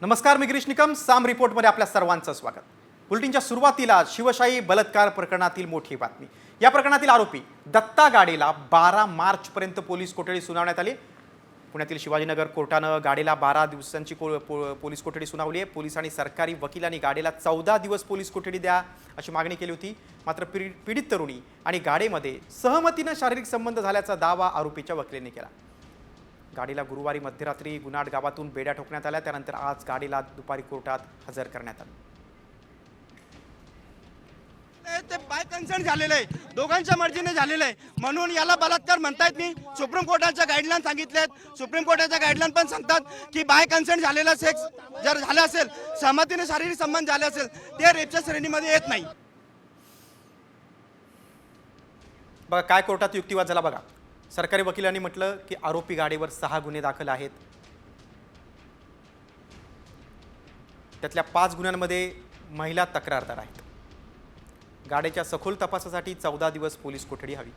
नमस्कार मी गिरीश निकम. साम रिपोर्टमध्ये आपल्या सर्वांचं स्वागत. बुलेटिनच्या सुरुवातीला शिवशाही बलात्कार प्रकरणातील मोठी बातमी. या प्रकरणातील आरोपी दत्ता गाडेला बारा मार्चपर्यंत पोलीस कोठडी सुनावण्यात आली. पुण्यातील शिवाजीनगर कोर्टानं गाडेला बारा दिवसांची को- पो- पोलीस कोठडी सुनावली आहे. पोलीस आणि सरकारी वकिलांनी गाडेला चौदा दिवस पोलीस कोठडी द्या अशी मागणी केली होती. मात्र पीडित पीडित तरुणी आणि गाडेमध्ये सहमतीनं शारीरिक संबंध झाल्याचा दावा आरोपीच्या वकिलांनी केला. गाडीला गुरुवारी मध्यरात्री गुन्हाट गावातून बेड्या ठोकण्यात आल्या. त्यानंतर आज गाडीला दुपारी कोर्टात हजर करण्यात आलं. ते- बाय कन्सर्न झालेलं आहे. दोघांच्या मर्जीने झालेलं आहे. म्हणून याला बलात्कार म्हणतायत मी. सुप्रीम कोर्टाच्या गाईडलाईन सांगितल्यात सुप्रीम कोर्टाच्या गाईडलाईन पण सांगतात की बाय कन्सर्न झालेला सेक्स जर झाला असेल सहमतीने शारीरिक संबंध झाले असेल ते रेपच्या श्रेणीमध्ये येत नाही. बघा काय कोर्टात युक्तिवाद झाला बघा. सरकारी वकिलांनी म्हटलं की आरोपी गाडीवर सहा गुन्हे दाखल आहेत. त्यातल्या पाच गुन्ह्यांमध्ये महिला तक्रारदार आहेत. गाडीच्या सखोल तपासासाठी चौदा दिवस पोलीस कोठडी हवी.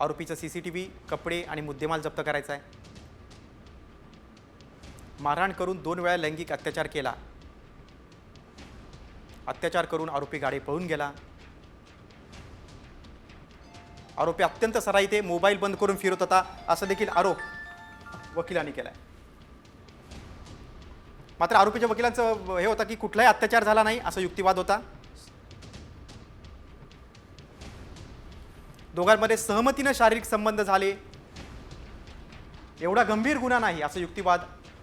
आरोपीचं सी सी टी व्ही कपडे आणि मुद्देमाल जप्त करायचा आहे. मारहाण करून दोन वेळा लैंगिक अत्याचार केला. अत्याचार करून आरोपी गाडी पळून गेला. आरोपी अत्यंत सराई ते मोबाईल बंद करून फिरत होता. असा देखील आरोप वकिलांनी केलाय. मात्र आरोपीच्या वकिलांचं हे होतं की कुठलाही अत्याचार झाला नाही असा युक्तिवाद होता. दोघांमध्ये सहमतीनं शारीरिक संबंध झाले. एवढा गंभीर गुन्हा नाही असा युक्तिवाद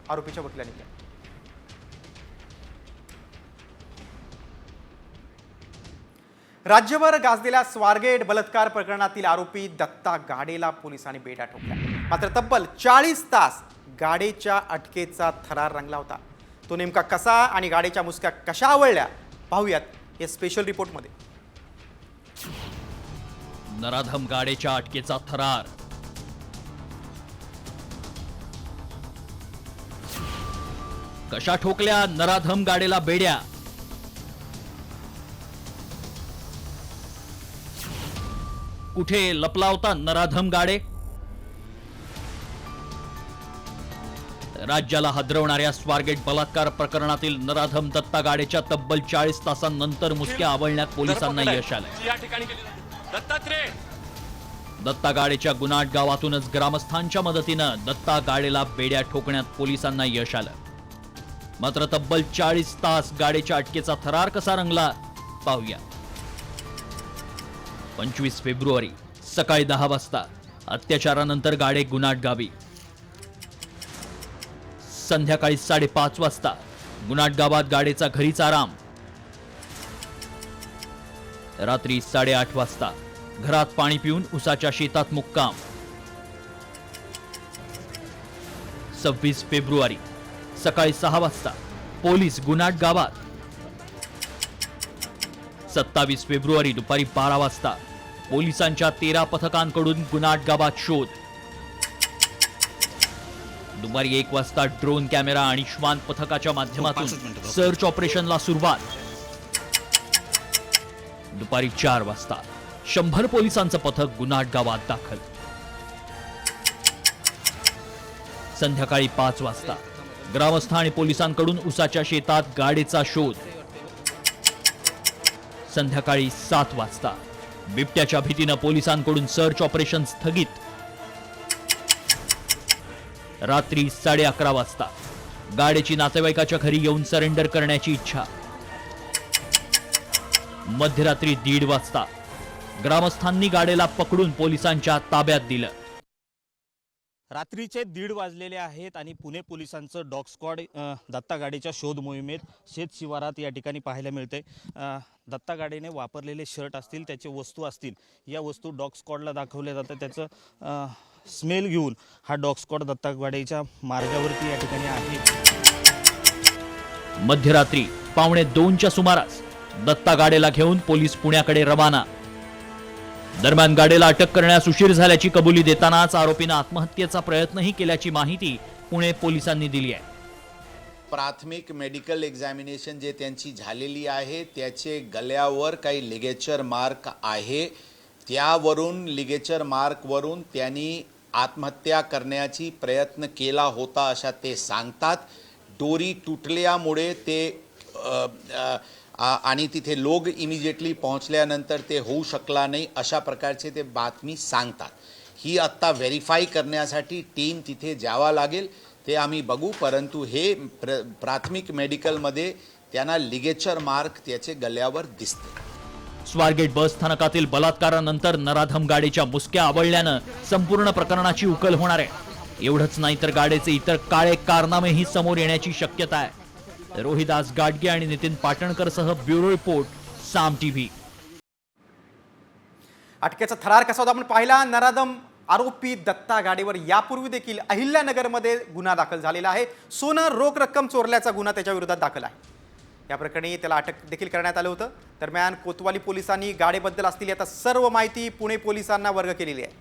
आरोपीच्या वकिलांनी केला राज्यभर गाजलेल्या स्वारगेट बलात्कार प्रकरणातील आरोपी दत्ता गाडेला पोलिसांनी बेड्या ठोकल्या. मात्र तब्बल चाळीस तास गाडेच्या अटकेचा थरार रंगला होता. तो नेमका कसा आणि गाडेच्या मुसक्या कशा आवळल्या पाहूयात या स्पेशल रिपोर्टमध्ये नराधम गाडेच्या अटकेचा थरार. कशा ठोकल्या नराधम गाडेला बेड्या? कुठे लपला होता नराधम गाडे? राज्याला हादरवणाऱ्या स्वारगेट बलात्कार प्रकरणातील नराधम दत्ता गाडेच्या तब्बल चाळीस तासांनंतर मुसक्या आवळण्यात पोलिसांना यश आलं दत्ता गाडेच्या गुन्हाट गावातूनच ग्रामस्थांच्या मदतीनं दत्ता गाडेला बेड्या ठोकण्यात पोलिसांना यश आलं. मात्र तब्बल चाळीस तास गाडेच्या अटकेचा थरार कसा रंगला पाहूया. पंचवीस फेब्रुवारी सकाळी दहा वाजता. अत्याचारानंतर गाडे गुन्हाट गावी. संध्याकाळी साडेपाच वाजता गुन्हाट गावात गाडेचा घरीच आराम. रात्री साडेआठ वाजता घरात पाणी पिऊन उसाच्या शेतात मुक्काम. सव्वीस फेब्रुवारी सकाळी सहा वाजता पोलीस गुन्हाट गावात. सत्तावीस फेब्रुवारी दुपारी बारा वाजता. पोलिसांच्या तेरा पथकांकडून गुन्हाट गावात शोध. दुपारी एक वाजता ड्रोन कॅमेरा आणि श्वान पथकाच्या माध्यमातून सर्च ऑपरेशनला सुरुवात. दुपारी चार वाजता शंभर पोलिसांचं पथक गुन्हाट गावात दाखल. संध्याकाळी पाच वाजता. ग्रामस्थ आणि पोलिसांकडून उसाच्या शेतात गाडीचा शोध. संध्याकाळी सात वाजता. बिबट्याच्या भीतीनं पोलिसांकडून सर्च ऑपरेशन स्थगित. रात्री साडे अकरा वाजता. गाडीची नातेवाईकाच्या घरी येऊन सरेंडर करण्याची इच्छा. मध्यरात्री दीड वाजता. ग्रामस्थांनी गाडीला पकडून पोलिसांच्या ताब्यात दिलं. रात्रीचे दीड वाजलेले आहेत आणि पुणे पोलिसांचं डॉग स्क्वॉड दत्ता गाडीच्या शोध मोहिमेत शेत शिवारात या ठिकाणी पाहायला मिळते दत्ता गाडीने वापरलेले शर्ट असतील त्याचे वस्तू असतील या वस्तू डॉग स्क्वॉडला दाखवल्या जातं त्याचं स्मेल घेऊन हा डॉग स्क्वॉड दत्ता गाडीच्या मार्गावरती या ठिकाणी आहे. मध्यरात्री पावणे दोनच्या सुमारास दत्ता गाडेला घेऊन पोलीस पुण्याकडे रवाना दरम्यान गाडेला अटक करण्यास उशीर झाल्याची कबुली देतानाच आरोपीनं आत्महत्येचा प्रयत्नही केल्याची माहिती पुणे पोलिसांनी दिली आहे. प्राथमिक मेडिकल एक्झामिनेशन जे त्यांची झालेली आहे त्याचे गल्यावर काही लिगेचर मार्क आहे. त्यावरून लिगेचर मार्कवरून त्यांनी आत्महत्या करण्याची प्रयत्न केला होता अशा ते सांगतात. दोरी तुटल्यामुळे ते आ, आ- आणि तिथे लोक इमिजिएटली पोहोचल्यानंतर ते होऊ शकला नाही अशा प्रकारचे ते बातमी सांगतात. ही आत्ता व्हेरीफाय करण्यासाठी टीम तिथे जावा लागेल ते आम्ही बघू परंतु हे प्र प्राथमिक मेडिकलमध्ये त्यांना लिगेचर मार्क त्याचे गल्यावर दिसते. स्वारगेट बस स्थानकातील बलात्कारानंतर नराधम गाडीच्या मुसक्या आवळल्यानं संपूर्ण प्रकरणाची उकल होणार आहे. एवढंच नाही तर गाडीचे इतर काळे कारनामेही समोर येण्याची शक्यता आहे. रोहिदास गाडगे आणि नितीन पाटणकर सह ब्युरो रिपोर्ट साम टीव्ही. अटकेचा थरार कसा होता आपण पाहिला. नरादम आरोपी दत्ता गाडीवर यापूर्वी देखील अहिल्यानगरमध्ये गुन्हा दाखल झालेला आहे. सोनं रोख रक्कम चोरल्याचा गुन्हा त्याच्या विरोधात दाखल आहे. या प्रकरणी त्याला अटक देखील करण्यात आलं होतं. दरम्यान कोतवाली पोलिसांनी गाडीबद्दल असलेली आता सर्व माहिती पुणे पोलिसांना वर्ग केलेली आहे.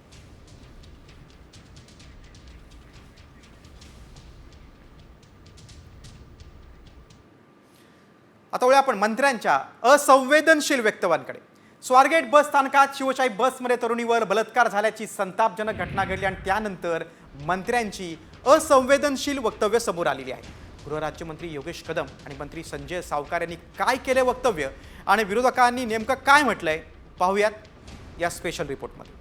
आता वळूया आपण मंत्र्यांच्या असंवेदनशील वक्तव्यांकडे स्वारगेट बस स्थानकात शिवशाही बसमध्ये तरुणीवर बलात्कार झाल्याची संतापजनक घटना घडली आणि त्यानंतर मंत्र्यांची असंवेदनशील वक्तव्य समोर आलेली आहे. गृहराज्यमंत्री योगेश कदम आणि मंत्री संजय सावकार यांनी काय केले वक्तव्य आणि विरोधकांनी नेमकं काय म्हटलंय पाहूयात या स्पेशल रिपोर्टमध्ये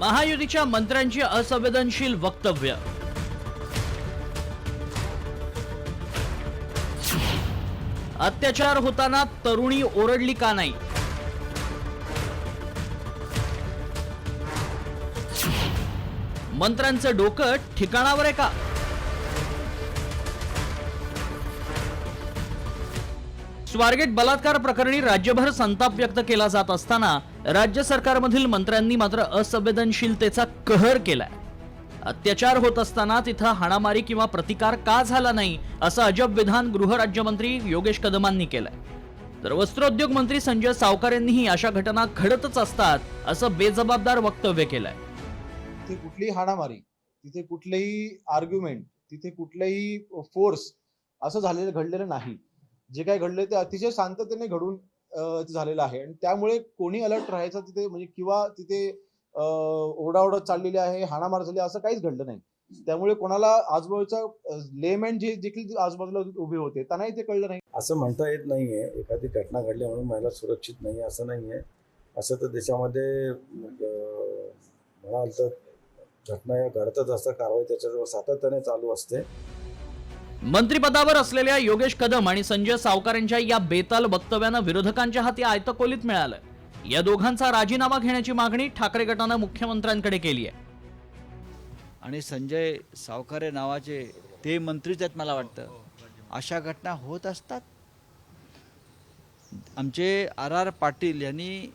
महायुतीच्या मंत्र्यांची असंवेदनशील वक्तव्य. अत्याचार होताना तरुणी ओरडली का नाही? मंत्र्यांचं डोकं ठिकाणावर आहे का? स्वारगेट बलात्कार प्रकरणी राज्यभर संताप व्यक्त केला जात असताना राज्य सरकारमधील मंत्र्यांनी मात्र असंवेदनशीलतेचा कहर केलाय. अत्याचार होत असताना तिथं हाणामारी किंवा प्रतिकार का झाला नाही असं अजब विधान गृहराज्यमंत्री योगेश कदमांनी केलंय. तर वस्त्रोद्योग मंत्री संजय सावकार यांनीही अशा घटना घडतच असतात असं बेजबाबदार वक्तव्य केलंय. तिथे कुठलीही हाणामारी तिथे कुठलेही आर्ग्युमेंट तिथे कुठलेही फोर्स असं झालेलं घडलेलं नाही. जे काही घडले ते अतिशय शांततेने घडून झालेलं आहे. आणि त्यामुळे कोणी अलर्ट राहायचं तिथे म्हणजे किंवा तिथे अं, ओरडाओरड चाललेली आहे हाणामार झाली असं काहीच घडलं नाही. त्यामुळे कोणाला आजूबाजूचा लेमॅन जे देखील आजूबाजूला उभे होते त्यांनाही ते कळलं नाही. असं म्हणता येत नाहीये. एखादी घटना घडली म्हणून महिला सुरक्षित नाही असं नाहीये. असं तर देशामध्ये म्हणाल तर घटना या घडतच असतात. कारवाई त्याच्याजवळ सातत्याने चालू असते. मंत्रिपदावर असलेल्या योगेश कदम आणि संजय सावकार यांच्या या बेताल वक्तव्यानं विरोधकांच्या हाती आयतकोलीत मिळालं. या दोघांचा राजीनामा घेण्याची मागणी ठाकरे गटानं मुख्यमंत्र्यांकडे केली आहे. आणि संजय सावकारे नावाचे ते मंत्रीच आहेत मला वाटतं. अशा घटना होत असतात. आमचे आर आर पाटील यांनी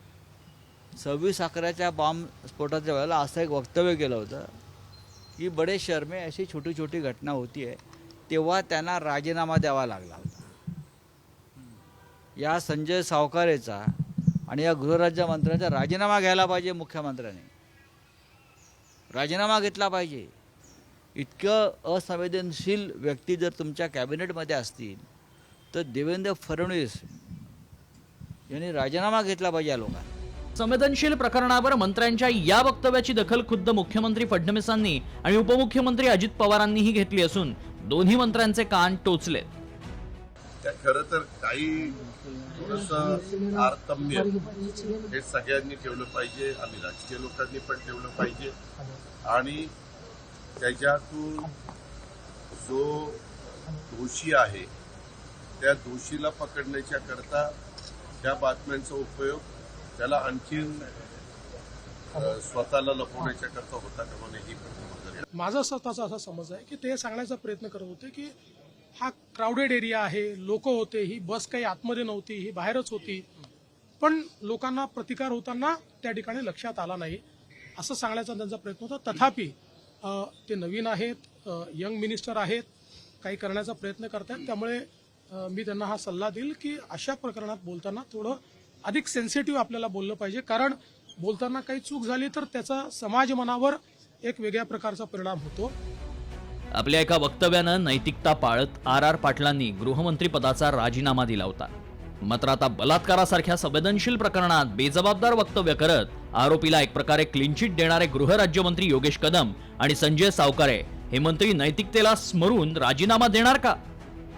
सव्वीस अकराच्या बॉम्ब स्फोटाच्या वेळेला असं एक वक्तव्य केलं होतं की बडे शर्मे अशी छोटी छोटी घटना होती आहे तेव्हा त्यांना राजीनामा द्यावा लागला होता. या संजय सावकारेचा आणि या गृहराज्यमंत्र्यांचा राजीनामा घ्यायला पाहिजे मुख्यमंत्र्यांनी. राजीनामा घेतला पाहिजे. इतकं असंवेदनशील व्यक्ती जर तुमच्या कॅबिनेटमध्ये असतील तर देवेंद्र फडणवीस यांनी राजीनामा घेतला पाहिजे या लोकांना. संवेदनशील प्रकरणावर मंत्र्यांच्या या वक्तव्याची दखल खुद्द मुख्यमंत्री फडणवीसांनी आणि उपमुख्यमंत्री अजित पवारांनीही घेतली असून दोन्ही मंत्र्यांचे कान टोचलेत. खरं तर काही थोडस तारतम्य हे सगळ्यांनी ठेवलं पाहिजे आम्ही राजकीय लोकांनी पण ठेवलं पाहिजे. आणि त्याच्यातून जो दोषी आहे त्या दोषीला पकडण्याच्या करता त्या बातम्यांचा उपयोग त्याला आणखीन स्वतःला लपवण्याच्या करता होता का म्हणे ही पण माझा स्वतःचा असा समज आहे की ते सांगण्याचा प्रयत्न करत होते की हा क्राऊडेड एरिया आहे लोक होते ही बस काही आतमध्ये नव्हती ही बाहेरच होती. पण लोकांना प्रतिकार होताना त्या ठिकाणी लक्षात आला नाही असं सांगण्याचा त्यांचा प्रयत्न होता. तथापि ते नवीन आहेत यंग मिनिस्टर आहेत काही करण्याचा प्रयत्न करतात त्यामुळे मी त्यांना हा सल्ला देईल की अशा प्रकरणात बोलताना थोडं अधिक सेन्सिटिव्ह आपल्याला बोललं पाहिजे. कारण बोलताना काही चूक झाली तर त्याचा समाज मनावर एक वेगळ्या प्रकारचा परिणाम होतो. आपल्या एका वक्तव्यानं नैतिकता पाळत आर आर पाटलांनी गृहमंत्रीपदाचा राजीनामा दिला होता. मात्र आता बलात्कारासारख्या संवेदनशील प्रकरणात बेजबाबदार वक्तव्य करत आरोपीला एक प्रकारे क्लीनचिट देणारे गृहराज्यमंत्री योगेश कदम आणि संजय सावकारे हे मंत्री नैतिकतेला स्मरून राजीनामा देणार का?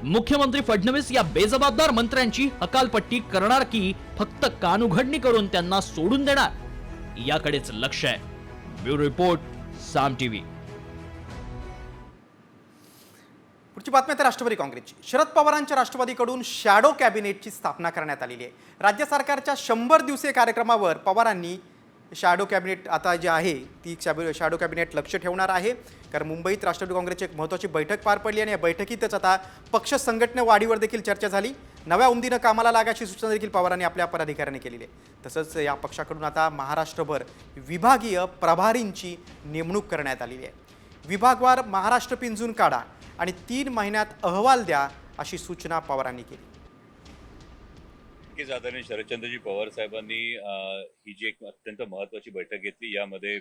मुख्यमंत्री फडणवीस या बेजबाबदार मंत्र्यांची हकालपट्टी करणार की फक्त कानउघडणी करून त्यांना सोडून देणार? याकडेच लक्ष आहे. Bureau report Saam TV. पुढची बातमी आता राष्ट्रवादी काँग्रेसची. शरद पवारांच्या राष्ट्रवादीकडून शॅडो कॅबिनेटची स्थापना करण्यात आलेली आहे. राज्य सरकारच्या शंभर दिवसीय कार्यक्रमावर पवारांनी शॅडो कॅबिनेट आता जे आहे ती शॅबि शॅडो कॅबिनेट लक्ष ठेवणार आहे. कारण मुंबईत राष्ट्रवादी काँग्रेसची एक महत्त्वाची बैठक पार पडली आणि या बैठकीतच आता पक्ष संघटने वाढीवर देखील चर्चा झाली. नव्या उमदीनं कामाला लागायची सूचना देखील पवारांनी आपल्या पदाधिकाऱ्यांनी केलेली आहे. तसंच या पक्षाकडून आता महाराष्ट्रभर विभागीय प्रभारींची नेमणूक करण्यात आलेली आहे. विभागवार महाराष्ट्र पिंजून काढा. आणि तीन महिन्यात अहवाल द्या अशी सूचना पवारांनी केली. नक्कीच आदरणीय शरदचंद्रजी पवार साहेबांनी ही जी एक अत्यंत महत्वाची बैठक घेतली यामध्ये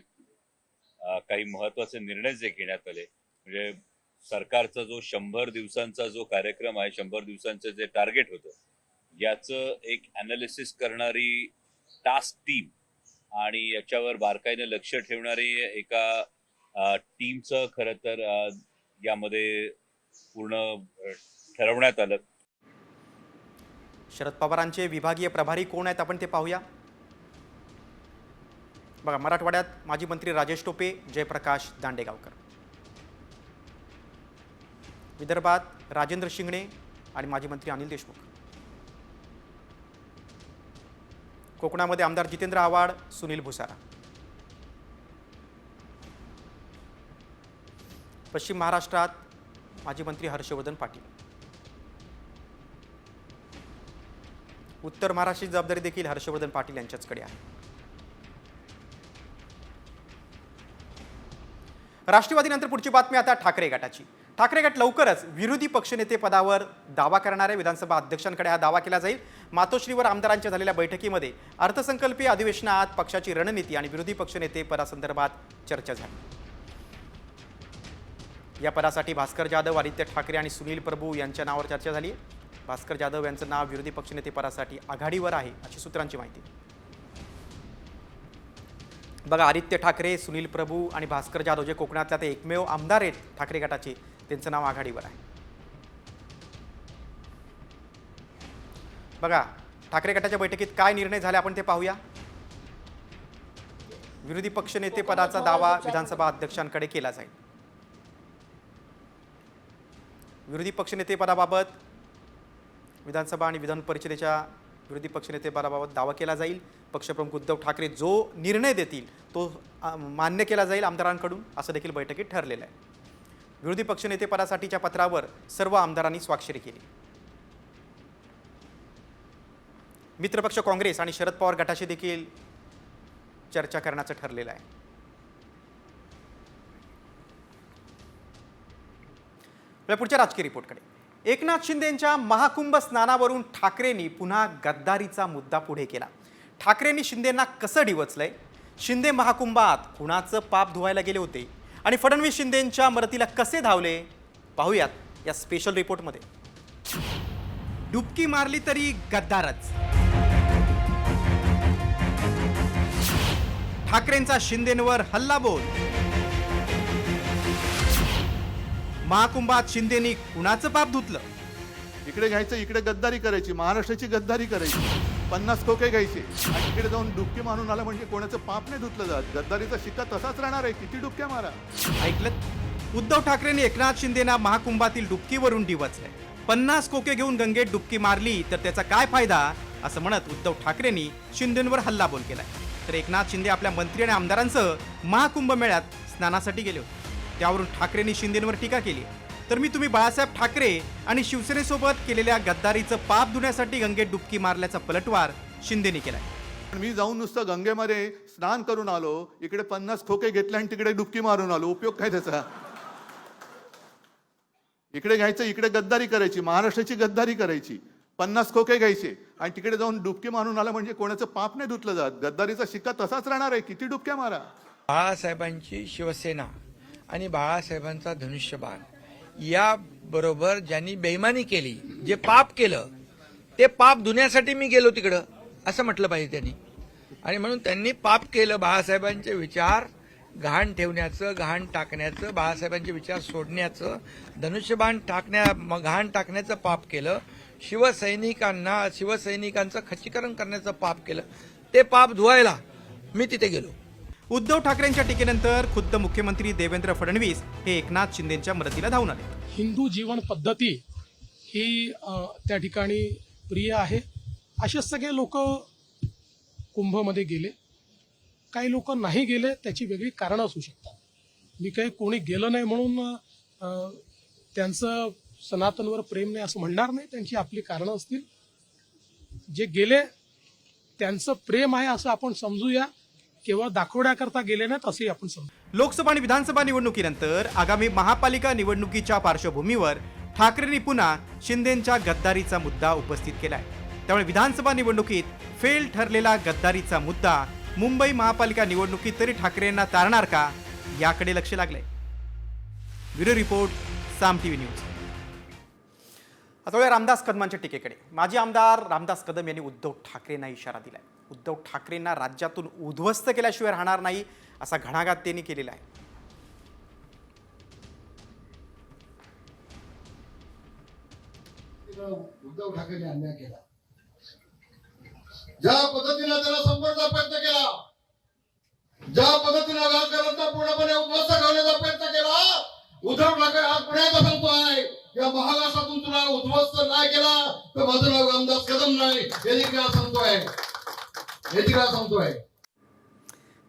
काही महत्त्वाचे निर्णय जे घेण्यात आले म्हणजे सरकारचा जो शंभर दिवसांचा जो कार्यक्रम आहे शंभर दिवसांचं जे टार्गेट होतं याचं एक अनालिसिस करणारी टास्क टीम आणि याच्यावर बारकाईने लक्ष ठेवणारी एका टीमचं खरं तर यामध्ये पूर्ण ठरवण्यात आलं. शरद पवारांचे विभागीय प्रभारी कोण आहेत आपण ते पाहूया. बघा मराठवाड्यात माजी मंत्री राजेश टोपे जयप्रकाश दांडेगावकर. विदर्भात राजेंद्र शिंगणे आणि माजी मंत्री अनिल देशमुख. कोकणामध्ये आमदार जितेंद्र आव्हाड सुनील भुसारा. पश्चिम महाराष्ट्रात माजी मंत्री हर्षवर्धन पाटील. उत्तर महाराष्ट्राची जबाबदारी देखील हर्षवर्धन पाटील यांच्याचकडे आहे. राष्ट्रवादीनंतर पुढची बातमी आता ठाकरे गटाची. ठाकरे गट लवकरच विरोधी पक्षनेते पदावर दावा करणाऱ्या विधानसभा अध्यक्षांकडे हा दावा केला जाईल. मातोश्रीवर आमदारांच्या झालेल्या बैठकीमध्ये अर्थसंकल्पीय अधिवेशनात पक्षाची रणनीती आणि विरोधी पक्षनेते पदासंदर्भात चर्चा झाली. या पदासाठी भास्कर जाधव आदित्य ठाकरे आणि सुनील प्रभू यांच्या नावावर चर्चा झाली. आहे भास्कर जाधव यांचं नाव विरोधी पक्षनेते पदासाठी आघाडीवर आहे अशी सूत्रांची माहिती. बघा आदित्य ठाकरे सुनील प्रभू आणि भास्कर जाधव जे कोकणातल्या ते एकमेव आमदार आहेत ठाकरे गटाचे त्यांचं नाव आघाडीवर आहे. बघा ठाकरे गटाच्या बैठकीत काय निर्णय झाले आपण ते पाहूया. विरोधी पक्षनेते पदाचा दावा विधानसभा अध्यक्षांकडे केला जाईल. विरोधी पक्षनेतेपदाबाबत विधानसभा आणि विधान परिषदेच्या विरोधी पक्षनेतेपदाबाबत दावा केला जाईल. पक्षप्रमुख उद्धव ठाकरे जो निर्णय देतील तो मान्य केला जाईल आमदारांकडून असं देखील बैठकीत ठरलेलं आहे. विरोधी पक्षनेतेपदासाठीच्या पत्रावर सर्व आमदारांनी स्वाक्षरी केली. मित्रपक्ष काँग्रेस आणि शरद पवार गटाशी देखील चर्चा करण्याचं ठरलेलं आहे आपल्या पुढच्या राजकीय रिपोर्टकडे. एकनाथ शिंदेंच्या महाकुंभ स्नानावरून ठाकरेंनी पुन्हा गद्दारीचा मुद्दा पुढे केला. ठाकरेंनी शिंदेंना कसं डिवचलंय? शिंदे महाकुंभात कुणाचं पाप धुवायला गेले होते? आणि फडणवीस शिंदेंच्या मदतीला कसे धावले? पाहूयात या स्पेशल रिपोर्टमध्ये डुबकी मारली तरी गद्दारच. ठाकरेंचा शिंदेंवर हल्ला बोल महाकुंभात शिंदेनी कुणाचं पाप धुतलं? इकडे घ्यायचं इकडे गद्दारी करायची महाराष्ट्राची गद्दारी करायची. पन्नास खोके घ्यायचे. आणि इकडे जाऊन डुबकी मारून आला म्हणजे कोणाचं पाप नाही धुतलं जात. गद्दारीचा शिक्का तसाच राहणार आहे. किती डुबक्या मारा. ऐकलं? उद्धव ठाकरेंनी एकनाथ शिंदेना महाकुंभातील डुबकीवरून डिवचलंय. पन्नास कोके घेऊन गंगेत डुबकी मारली तर त्याचा काय फायदा? असं म्हणत उद्धव ठाकरेंनी शिंदेंवर हल्लाबोल केलाय. तर एकनाथ शिंदे आपल्या मंत्री आणि आमदारांसह महाकुंभ मेळ्यात स्नानासाठी गेले होते. त्यावरून ठाकरेंनी शिंदेंवर टीका केली. तर मी तुम्ही बाळासाहेब ठाकरे आणि शिवसेनेसोबत केलेल्या गद्दारीचं पाप धुण्यासाठी गंगेत डुबकी मारल्याचा पलटवार शिंदेनी केलाय. पण मी जाऊन नुसतं गंगेमध्ये स्नान करून आलो इकडे पन्नास खोके घेतले आणि तिकडे डुबकी मारून आलो. उपयोग काय त्याचा? इकडे घ्यायचं इकडे गद्दारी करायची महाराष्ट्राची गद्दारी करायची. पन्नास खोके घ्यायचे आणि तिकडे जाऊन डुबकी मारून आला म्हणजे कोणाचं पाप नाही धुतलं जात. गद्दारीचा शिक्का तसाच राहणार आहे. किती डुबक्या मारा? बाळासाहेबांची शिवसेना आणि बाळासाहेबांचा धनुष्यबाण. या बरोबर ज्यांनी बेईमानी केली जे पाप केलं ते पाप धुण्यासाठी मी गेलो तिकडं असं म्हटलं पाहिजे त्यांनी. आणि म्हणून त्यांनी पाप केलं बाळासाहेबांचे विचार घाण ठेवण्याचं घाण टाकण्याचं बाळासाहेबांचे विचार सोडण्याचं धनुष्यबाण टाकण्या घाण टाकण्याचं पाप केलं शिवसैनिकांना शिवसैनिकांचं खच्चीकरण करण्याचं पाप केलं ते पाप धुवायला मी तिथे गेलो. उद्धव ठाकरेंच्या टीकेनंतर खुद्द मुख्यमंत्री देवेंद्र फडणवीस हे एकनाथ शिंदेच्या मदतीला धावून आले. हिंदू जीवन पद्धती ही त्या ठिकाणी प्रिय आहे. असे सगळे लोक कुंभमध्ये गेले. काही लोक नाही गेले त्याची वेगळी कारणं असू शकतात. मी काही कोणी गेलं नाही म्हणून त्यांचं सनातनवर प्रेम नाही असं म्हणणार नाही त्यांची आपली कारणं असतील. जे गेले त्यांचं प्रेम आहे असं आपण समजूया. केवळ दाखवण्याकरता गेले नाहीत असंही आपण समजू. लोकसभा आणि विधानसभा निवडणुकीनंतर आगामी महापालिका निवडणुकीच्या पार्श्वभूमीवर ठाकरेंनी पुन्हा शिंदेंच्या गद्दारीचा मुद्दा उपस्थित केलाय. त्यामुळे विधानसभा निवडणुकीत फेल ठरलेला गद्दारीचा मुद्दा मुंबई महापालिका निवडणुकीत तरी ठाकरेंना तारणार का याकडे लक्ष लागलंय. Bureau report Saam TV news. आता रामदास कदमांच्या टीकेकडे. माजी आमदार रामदास कदम यांनी उद्धव ठाकरेंना इशारा दिलाय. उद्धव ठाकरेंना राज्यातून उद्ध्वस्त केल्याशिवाय राहणार नाही असा घणाघात त्यांनी केलेला आहे. उद्धव ठाकरेंनी अन्याय केला. ज्या पद्धतीने त्याला संपर्काचा प्रयत्न केला ज्या पद्धतीने राजकारणाचा पूर्णपणे उद्ध्वस्त करण्याचा प्रयत्न केला उद्धव ठाकरे आज पुण्याचा सांगतोय या महाराष्ट्रातून तुला उद्ध्वस्त नाही केला तर माझं नाव रामदास कदम नाही हे देखील सांगतोय हे सांगतोय?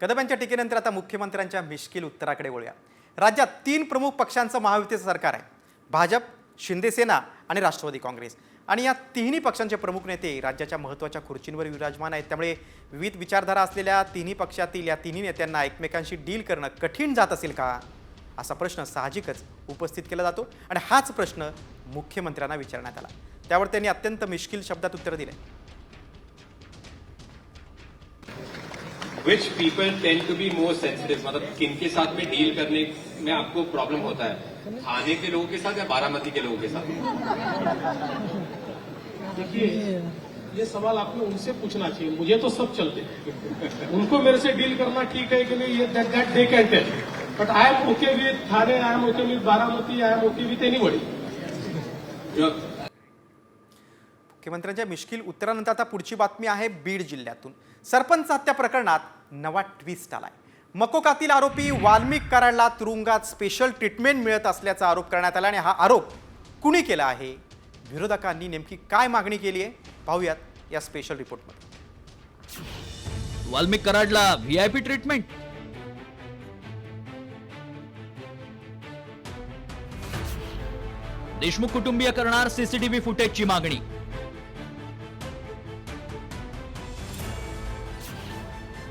कदम यांच्या टीकेनंतर आता मुख्यमंत्र्यांच्या मिश्किल उत्तराकडे वळूया. राज्यात तीन प्रमुख पक्षांचं महायुतीचं सरकार आहे. भाजप शिंदेसेना आणि राष्ट्रवादी काँग्रेस. आणि या तिन्ही पक्षांचे प्रमुख नेते राज्याच्या महत्त्वाच्या खुर्चींवर विराजमान आहेत. त्यामुळे विविध विचारधारा असलेल्या तिन्ही पक्षातील या तिन्ही नेत्यांना एकमेकांशी डील करणं कठीण जात असेल का? असा प्रश्न साहजिकच उपस्थित केला जातो. आणि हाच प्रश्न मुख्यमंत्र्यांना विचारण्यात आला. त्यावर त्यांनी अत्यंत मिश्किल शब्दात उत्तर दिले which people tend to be more sensitive? मतलब किनके साथ में डील करने में आपको प्रॉब्लम होता है? थाने के लोगों के साथ या बारामती के लोगों के साथ? देखिए ये सवाल आपने उनसे पूछना चाहिए। मुझे तो सब चलते हैं। उनको मेरे से डील करना ठीक है कि नहीं ये that that they can tell but I am okay with Thane I am okay with Baramati I am okay with anybody जो मुख्यमंत्र्यांच्या मिश्किल उत्तरानंतर आता पुढची बातमी आहे बीड जिल्ह्यातून. सरपंच हत्या प्रकरणात नवा ट्विस्ट आलाय. मकोकातील आरोपी वाल्मिक कराडला तुरुंगात स्पेशल ट्रीटमेंट मिळत असल्याचा आरोप करण्यात आला आणि हा आरोप कुणी केला आहे? विरोधकांनी नेमकी काय मागणी केली आहे? पाहूयात या स्पेशल रिपोर्टमध्ये Valmik कराडला V I P treatment Deshmukh कुटुंबीय करणार सीसीटीव्ही फुटेजची मागणी.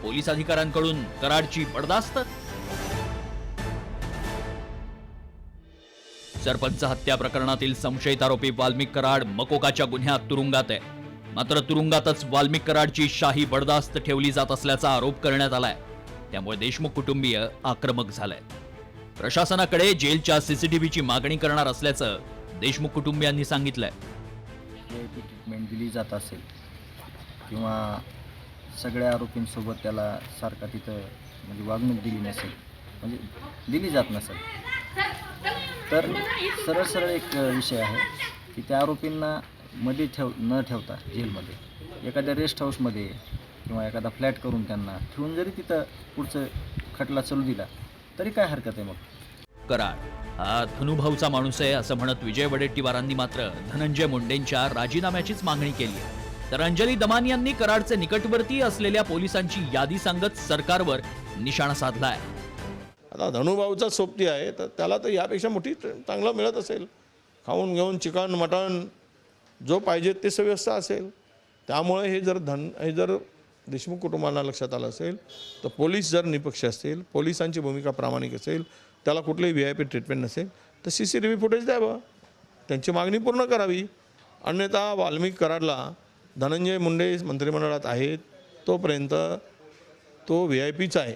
पोलीस अधिकाऱ्यांकडून कराडची बडदास्त सरपंच हत्या प्रकरणातील संशयित आरोपी वाल्मिक कराड मकोकाच्या गुन्ह्यात तुरुंगात आहे. मात्र तुरुंगातच वाल्मिक कराडची शाही बडदास्त ठेवली जात असल्याचा आरोप करण्यात आलाय. त्यामुळे देशमुख कुटुंबीय आक्रमक झालंय. प्रशासनाकडे जेलच्या सीसीटीव्हीची मागणी करणार असल्याचं देशमुख कुटुंबियांनी सांगितलंय. ट्रीटमेंट दिली जात असेल किंवा सगळ्या आरोपींसोबत त्याला सारखा तिथं म्हणजे वागणूक दिली नसेल. म्हणजे दिली जात नसेल. तर सरळ सरळ एक विषय आहे की त्या आरोपींना मध्ये ठेव न ठेवता जेलमध्ये एखाद्या रेस्ट हाऊसमध्ये किंवा एखादा फ्लॅट करून त्यांना ठेवून जरी तिथं पुढचं खटला चालू दिला तरी काय हरकत आहे मग? कराड हा धनुभाऊचा माणूस आहे असं म्हणत विजय वडेट्टीवारांनी मात्र धनंजय मुंडेंच्या राजीनाम्याचीच मागणी केली आहे. तर अंजली दमान यांनी कराडचे निकटवर्ती असलेल्या पोलिसांची यादी सांगत सरकारवर निशाणा साधला आहे आता धनुभाऊचा सोबती आहे तर त्याला तर यापेक्षा मोठी चांगलं मिळत असेल. खाऊन घेऊन चिकन मटण जो पाहिजे ते व्यवस्था असेल. त्यामुळे हे जर धन हे जर देशमुख कुटुंबांना लक्षात आलं असेल तर पोलीस जर निपक्ष असतील पोलिसांची भूमिका प्रामाणिक असेल त्याला कुठलंही व्ही आय पी ट्रीटमेंट नसेल तर C C T V footage द्यावं. त्यांची मागणी पूर्ण करावी. अन्यथा वाल्मिक कराडला धनंजय मुंडे मंत्रिमंडळात आहेत तोपर्यंत तो व्ही आय पीचा आहे.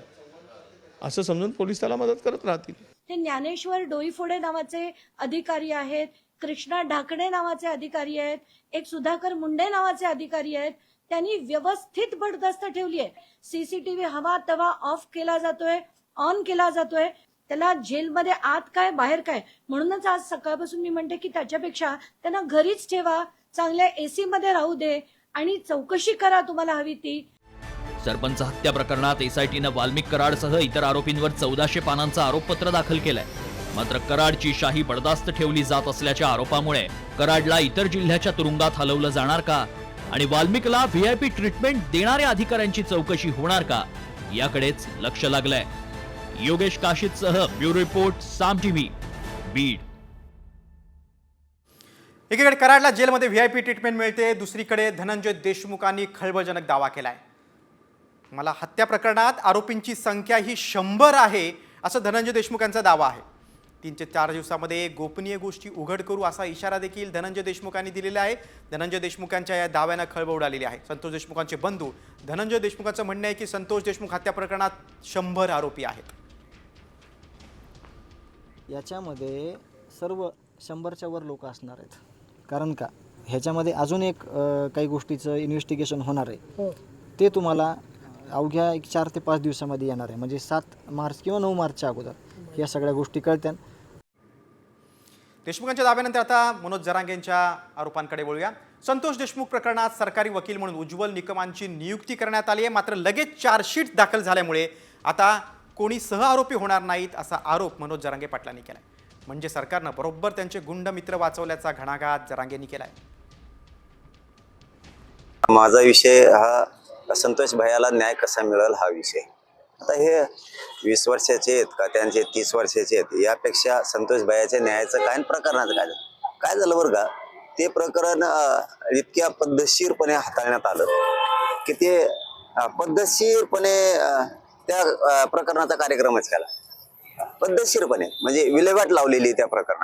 असं समजून पोलीस त्याला मदत करत राहतील. हे ज्ञानेश्वर डोईफोडे नावाचे अधिकारी आहेत कृष्णा ढाकणे नावाचे अधिकारी आहेत एक सुधाकर मुंडे नावाचे अधिकारी आहेत त्यांनी व्यवस्थित बडदस्त ठेवली आहे. सीसीटीव्ही हवा तवा ऑफ केला जातोय ऑन केला जातोय. त्याला जेलमध्ये आत काय बाहेर काय? म्हणूनच आज सकाळपासून मी म्हणते की त्याच्यापेक्षा त्यांना घरीच ठेवा. चांगल्या एसी मध्ये राहू दे आणि चौकशी करा तुम्हाला हवी ती. सरपंच हत्या प्रकरणात एसआयटीनं वाल्मिक कराडसह इतर आरोपींवर चौदाशे पानांचं आरोपपत्र दाखल केलंय. मात्र कराडची शाही बडदास्त ठेवली जात असल्याच्या आरोपामुळे कराडला इतर जिल्ह्याच्या तुरुंगात हलवलं जाणार का? आणि वाल्मिकला व्हीआयपी ट्रीटमेंट देणाऱ्या अधिकाऱ्यांची चौकशी होणार का? याकडेच लक्ष लागलंय. Yogesh काशीतसह bureau report Saam TV Beed. एकीकडे कराडला जेलमध्ये व्ही आय पी ट्रीटमेंट मिळते दुसरीकडे धनंजय देशमुखांनी खळबळजनक दावा केला आहे मला हत्या प्रकरणात आरोपींची संख्या ही शंभर आहे असं धनंजय देशमुख यांचा दावा आहे. तीन ते चार दिवसामध्ये गोपनीय गोष्टी उघड करू असा इशारा देखील धनंजय देशमुखांनी दिलेला आहे. धनंजय देशमुखांच्या या दाव्यानं खळबळ उडालेली आहे. संतोष देशमुखांचे बंधू धनंजय देशमुखांचं म्हणणं आहे की संतोष देशमुख हत्या प्रकरणात शंभर आरोपी आहेत. याच्यामध्ये सर्व शंभरच्या वर लोक असणार आहेत. कारण का? ह्याच्यामध्ये अजून एक अ, काही गोष्टीचं इन्व्हेस्टिगेशन होणार आहे. ते तुम्हाला अवघ्या एक चार ते पाच दिवसामध्ये येणार आहे. म्हणजे सात मार्च किंवा नऊ मार्चच्या अगोदर या सगळ्या गोष्टी कळत्या देशमुखांच्या दाव्यानंतर आता मनोज जरांगेंच्या आरोपांकडे वळूया. संतोष देशमुख प्रकरणात सरकारी वकील म्हणून उज्ज्वल निकमांची नियुक्ती करण्यात आली आहे. मात्र लगेच चार्जशीट दाखल झाल्यामुळे आता कोणी सहआरोपी होणार नाहीत असा आरोप मनोज जरांगे पाटलांनी केलाय. म्हणजे सरकारनं बरोबर त्यांचे गुंड मित्र वाचवल्याचा घणाघात जरांगेंनी केलाय. माझा विषय हा संतोष भैयाला न्याय कसा मिळेल हा विषय. आता हे वीस वर्षाचे आहेत का त्यांचे तीस वर्षाचे आहेत यापेक्षा संतोष भयाच्या न्यायाचं काय प्रकरणाचं काय झालं? काय झालं बरं का? ते प्रकरण इतक्या पद्धतशीरपणे हाताळण्यात आलं की ते पद्धतशीरपणे त्या प्रकरणाचा कार्यक्रमच केला. पद्धतशीरपणे म्हणजे विल्हेवाट लावलेली त्या प्रकरणात